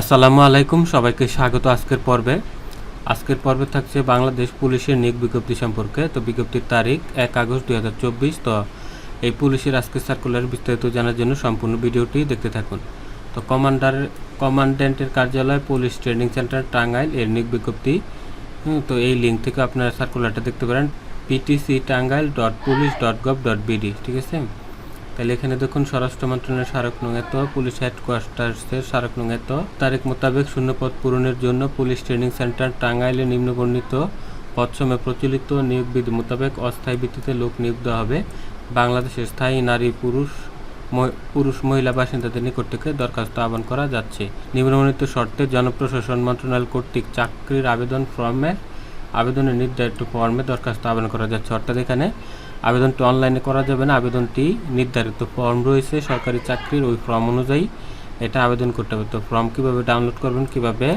আসসালামু আলাইকুম, সবাইকে স্বাগত আজকের পর্বে। আজকের পর্বে থাকছে বাংলাদেশ পুলিশের নিয়োগ বিজ্ঞপ্তি সম্পর্কে। তো বিজ্ঞপ্তির তারিখ এক আগস্ট দুই হাজার চব্বিশ। তো এই পুলিশের আজকের সার্কুলার বিস্তারিত জানার জন্য সম্পূর্ণ ভিডিওটি দেখতে থাকুন। তো কমান্ডার কমান্ড্যান্টের কার্যালয় পুলিশ ট্রেনিং সেন্টার টাঙ্গাইল এর নিয়োগ বিজ্ঞপ্তি। তো এই লিঙ্ক থেকে আপনারা সার্কুলারটা দেখতে পারেন। PTC Tangail dot police dot gov dot BD ঠিক আছে? তাহলে এখানে দেখুন স্বরাষ্ট্র মন্ত্রণালয়ের স্মারক নং এত, পুলিশ হেডকোয়ার্টার্সের স্মারক নং এত। তারিখ মোতাবেক শূন্যপদ পূরণের জন্য পুলিশ ট্রেনিং সেন্টার টাঙ্গাইলে নিম্নবর্ণিত পশ্চিমে প্রচলিত নিয়োগ বিধি মোতাবেক অস্থায়ী ভিত্তিতে লোক নিয়োগ দেওয়া হবে। বাংলাদেশের স্থায়ী নারী, পুরুষ পুরুষ, মহিলা বাসিন্দাদের নিকট থেকে দরখাস্ত আহ্বান করা যাচ্ছে। নিম্নবর্ণিত শর্তে জনপ্রশাসন মন্ত্রণালয় কর্তৃক চাকরির আবেদন ফর্মে আবেদনের নির্ধারিত ফর্মে দরখাস্ত আহ্বান করা যাচ্ছে। অর্থাৎ এখানে আবেদনটি অনলাইনে করা যাবে না। আবেদনটি নির্ধারিত ফর্ম রয়েছে, সরকারি চাকরির ওই ফর্ম অনুযায়ী। এটা আবেদন করতে হবে। তো ফর্ম কীভাবে ডাউনলোড করবেন, কীভাবে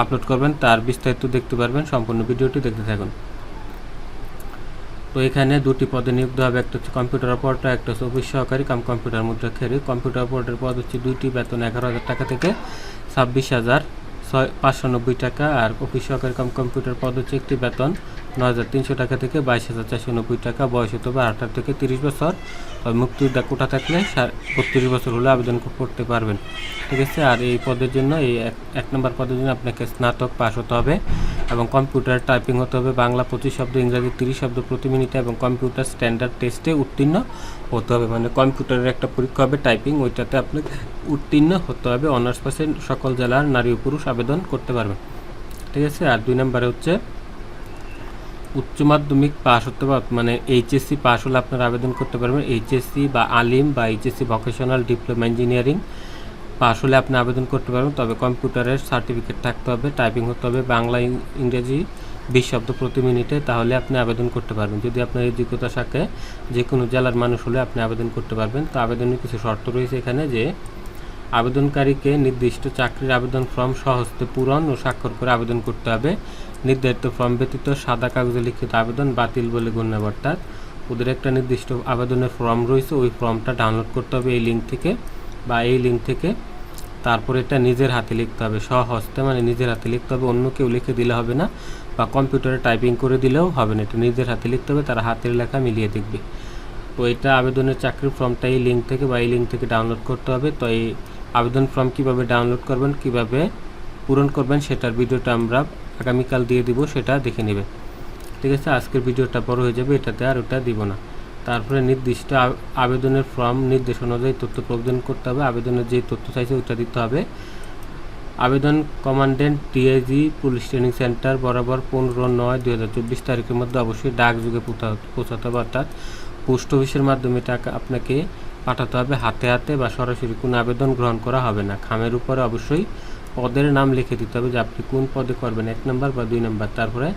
আপলোড করবেন, তার বিস্তারিত দেখতে পারবেন। সম্পূর্ণ ভিডিওটি দেখতে থাকুন। তো এখানে দুটি পদে নিয়োগ হবে। একটা হচ্ছে কম্পিউটার অপারেটর একটা হচ্ছে অফিস সহকারী। কাম কম্পিউটার মুদ্রা খেরি কম্পিউটার অপারেটর পদ হচ্ছে দুইটি। বেতন এগারো হাজার টাকা থেকে ছাব্বিশ হাজার ছয় পাঁচশো নব্বই টাকা আর অফিস সহকারী কম কম্পিউটার পদ হচ্ছে একটি বেতন নয় হাজার তিনশো টাকা থেকে বাইশ হাজার চারশো নব্বই টাকা। বয়স হতে হবে আঠারো থেকে তিরিশ বছর। মুক্তিযোদ্ধা কোটা থাকলে বত্রিশ বছর হলে আবেদন করতে পারবেন। ঠিক আছে? আর এই পদের জন্য এই এক নম্বর পদের জন্য আপনাকে স্নাতক পাস হতে হবে। এবং কম্পিউটার টাইপিং হতে হবে, বাংলা পঁচিশ শব্দ, ইংরাজি তিরিশ শব্দ প্রতি মিনিটে এবং কম্পিউটার স্ট্যান্ডার্ড টেস্টে উত্তীর্ণ হতে হবে। মানে কম্পিউটারের একটা পরীক্ষা হবে টাইপিং, ওইটাতে আপনাকে উত্তীর্ণ হতে হবে। অনার্স পাশে সকল জেলার নারী ও পুরুষ আবেদন করতে পারবেন ঠিক আছে? আর দুই নম্বরে হচ্ছে উচ্চ মাধ্যমিক পাস হতে হবে মানে এইচএসসি পাস হলে আপনারা আবেদন করতে পারবেন। এইচএসসি বা আলিম বা HSC vocational diploma engineering pass হলে আপনি আবেদন করতে পারবেন, তবে কম্পিউটারের সার্টিফিকেট থাকতে হবে, টাইপিং হতে হবে, বাংলা ইংরেজি, বিশ শব্দ প্রতি মিনিটে, তাহলে আপনি আবেদন করতে পারবেন। যদি আপনার এই যোগ্যতা থাকে যে কোনো জেলার মানুষ হলে আপনি আবেদন করতে পারবেন। তো আবেদনের কিছু শর্ত রয়েছে এখানে যে, আবেদনকারীকে নির্দিষ্ট চাকরির আবেদন ফর্ম সহজতে পূরণ ও স্বাক্ষর করে আবেদন করতে হবে। নির্ধারিত ফর্ম ব্যতীত সাদা কাগজে লিখিত আবেদন বাতিল বলে গণ্য অর্থাৎ ওদের একটা নির্দিষ্ট আবেদনের ফর্ম রয়েছে, ওই ফর্মটা ডাউনলোড করতে হবে এই লিঙ্ক থেকে বা এই লিঙ্ক থেকে। তারপর এটা নিজের হাতে লিখতে হবে। স্বহস্তে মানে নিজের হাতে লিখতে হবে, অন্য কেউ লিখে দিলে হবে না বা কম্পিউটারে টাইপিং করে দিলেও হবে না। এটা নিজের হাতে লিখতে হবে, তারা হাতের লেখা মিলিয়ে দেখবে। তো এটা আবেদনের চাকরির ফর্মটা এই লিঙ্ক থেকে বা এই লিঙ্ক থেকে ডাউনলোড করতে হবে। তো এই আবেদন ফর্ম কীভাবে ডাউনলোড করবেন, কীভাবে পূরণ করবেন, সেটার ভিডিওটা আমরা আগামীকাল দিয়ে দিব, সেটা দেখে নেবে ঠিক আছে, আজকের ভিডিওটা বড় হয়ে যাবে, এটাতে আর ওটা দিব না। তারপরে নির্দিষ্ট আবেদনের ফর্ম নির্দেশ অনুযায়ী তথ্য প্রদান করতে হবে। আবেদনের যে তথ্য চাইছে ওইটা দিতে হবে। আবেদন commandant DIG police training centre বরাবর পনেরো নয় দুই হাজার চব্বিশ তারিখের মধ্যে অবশ্যই ডাক যুগে পৌঁছাতে হবে, অর্থাৎ পোস্ট অফিসের মাধ্যমে টাকা আপনাকে পাঠাতে হবে। হাতে হাতে বা সরাসরি কোনো আবেদন গ্রহণ করা হবে না। খামের উপরে অবশ্যই পদের নাম লিখে দিতে হবে যে আপনি কোন পদে করবেন, এক নম্বর বা দুই নম্বর। তারপরে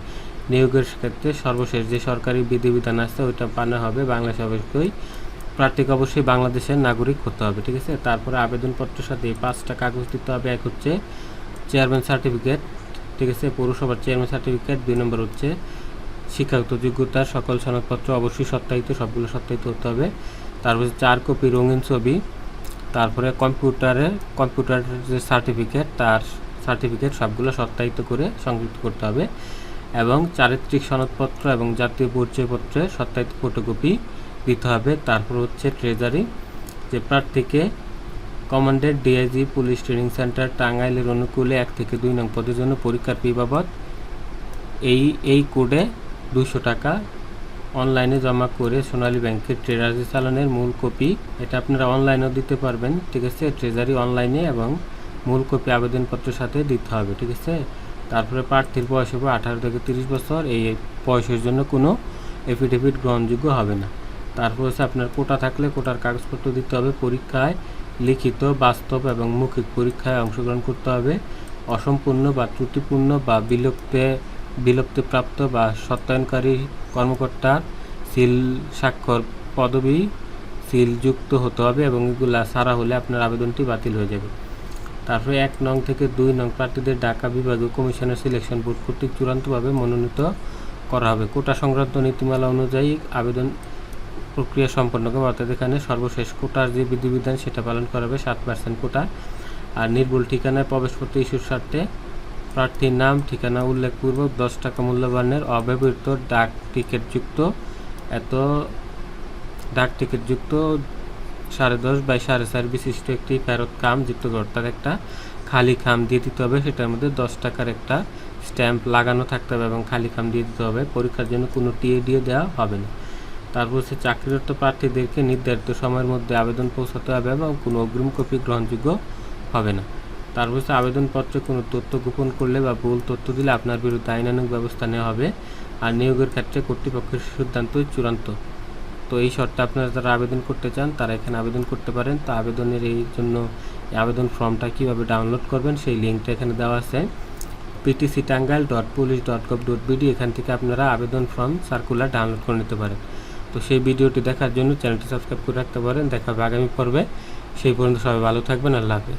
নিয়োগের ক্ষেত্রে সর্বশেষ যে সরকারি বিধিবিধান আছে, ওইটা পানা হবে। বাংলাদেশ অবশ্যই প্রার্থীকে অবশ্যই বাংলাদেশের নাগরিক হতে হবে, ঠিক আছে? তারপরে আবেদনপত্রের সাথে পাঁচটা কাগজ দিতে হবে। এক হচ্ছে চেয়ারম্যান সার্টিফিকেট, ঠিক আছে? পৌরসভার চেয়ারম্যান সার্টিফিকেট। দুই নম্বর হচ্ছে শিক্ষাগত যোগ্যতা, সকল সনদপত্র অবশ্যই সত্যায়িত, সবগুলো সত্যায়িত হতে হবে। তারপরে চার কপি রঙিন ছবি। তারপরে কম্পিউটারে কম্পিউটারের যে সার্টিফিকেট, তার সার্টিফিকেট সবগুলো সত্যায়িত করে সংযুক্ত করতে হবে। এবং চারিত্রিক সনদপত্র এবং জাতীয় পরিচয়পত্রের সত্যায়িত ফটোকপি দিতে হবে। তারপর হচ্ছে ট্রেজারি যে প্রার্থীকে commandant DIG police training centre টাঙ্গাইলের অনুকূলে এক থেকে দুই নং পদের জন্য পরীক্ষার ফি বাবদ এই এই কোডে দুশো টাকা অনলাইনে জমা করে সোনালী ব্যাংকের ট্রেজারি চালানের মূল কপি, এটা আপনারা অনলাইনেও দিতে পারবেন। ঠিক আছে? ট্রেজারি অনলাইনে এবং মূল কপি আবেদনপত্রের সাথে দিতে হবে। ঠিক আছে? তারপরে প্রার্থীর বয়স হবে আঠারো থেকে তিরিশ বছর, এই বয়সের জন্য কোনো এফিডেভিট গ্রহণযোগ্য হবে না। তারপর হচ্ছে আপনার কোটা থাকলে কোটার কাগজপত্র দিতে হবে, পরীক্ষায় লিখিত, বাস্তব এবং মৌখিক পরীক্ষায় অংশগ্রহণ করতে হবে। অসম্পূর্ণ বা ত্রুটিপূর্ণ বা বিলুপ্তে বিলুপ্তিপ্রাপ্ত বা সত্যায়নকারী কর্মকর্তার সিল, স্বাক্ষর, পদবি সিলযুক্ত হতে হবে এবং এগুলা সারা হলে আপনার আবেদনটি বাতিল হয়ে যাবে। তারপরে এক নং থেকে দুই নং প্রার্থীদের ঢাকা বিভাগীয় কমিশনের সিলেকশন বোর্ড কর্তৃক চূড়ান্তভাবে মনোনীত করা হবে। কোটা সংক্রান্ত নীতিমালা অনুযায়ী আবেদন প্রক্রিয়া সম্পন্ন করবে, অর্থাৎ এখানে সর্বশেষ কোটার যে বিধিবিধান সেটা পালন করা হবে, সাত পার্সেন্ট কোটা। আর নির্ভুল ঠিকানায় প্রবেশপত্র ইস্যুর স্বার্থে প্রার্থীর নাম, ঠিকানা উল্লেখপূর্বক দশ টাকা মূল্যবানের অব্যবহৃত ডাক টিকিটযুক্ত, এত ডাক টিকিটযুক্ত সাড়ে দশ বাই সাড়ে চার বিশিষ্ট একটি ফেরত খাম যুক্ত অর্থাৎ একটা খালি খাম দিয়ে দিতে হবে। সেটার মধ্যে দশ টাকার একটা স্ট্যাম্প লাগানো থাকতে হবে এবং খালি খাম দিয়ে দিতে হবে। পরীক্ষার জন্য কোনো টিএ দিয়ে দেওয়া হবে না। তারপর সে চাকরিরত প্রার্থীদেরকে নির্ধারিত সময়ের মধ্যে আবেদন পৌঁছাতে হবে এবং কোনো অগ্রিম কপি গ্রহণযোগ্য হবে না। তারপর সে আবেদনপত্রে কোনো তথ্য গোপন করলে বা ভুল তথ্য দিলে আপনার বিরুদ্ধে আইনানুগ ব্যবস্থা নেওয়া হবে। আর নিয়োগের ক্ষেত্রে কর্তৃপক্ষের সিদ্ধান্তই চূড়ান্ত। তো এই শর্তে আপনারা যারা আবেদন করতে চান, তারা এখানে আবেদন করতে পারেন। তো আবেদনের এই জন্য আবেদন ফর্মটা কীভাবে ডাউনলোড করবেন, সেই লিঙ্কটা এখানে দেওয়া আছে। PTC Tangail dot police dot gov dot BD এখান থেকে আপনারা আবেদন ফর্ম সার্কুলার ডাউনলোড করে নিতে পারেন। তো সেই ভিডিওটি দেখার জন্য চ্যানেলটি সাবস্ক্রাইব করে রাখতে পারেন। দেখা হবে আগামী পর্বে। সেই পর্যন্ত সবাই ভালো থাকবেন। আল্লাহ হাফেজ।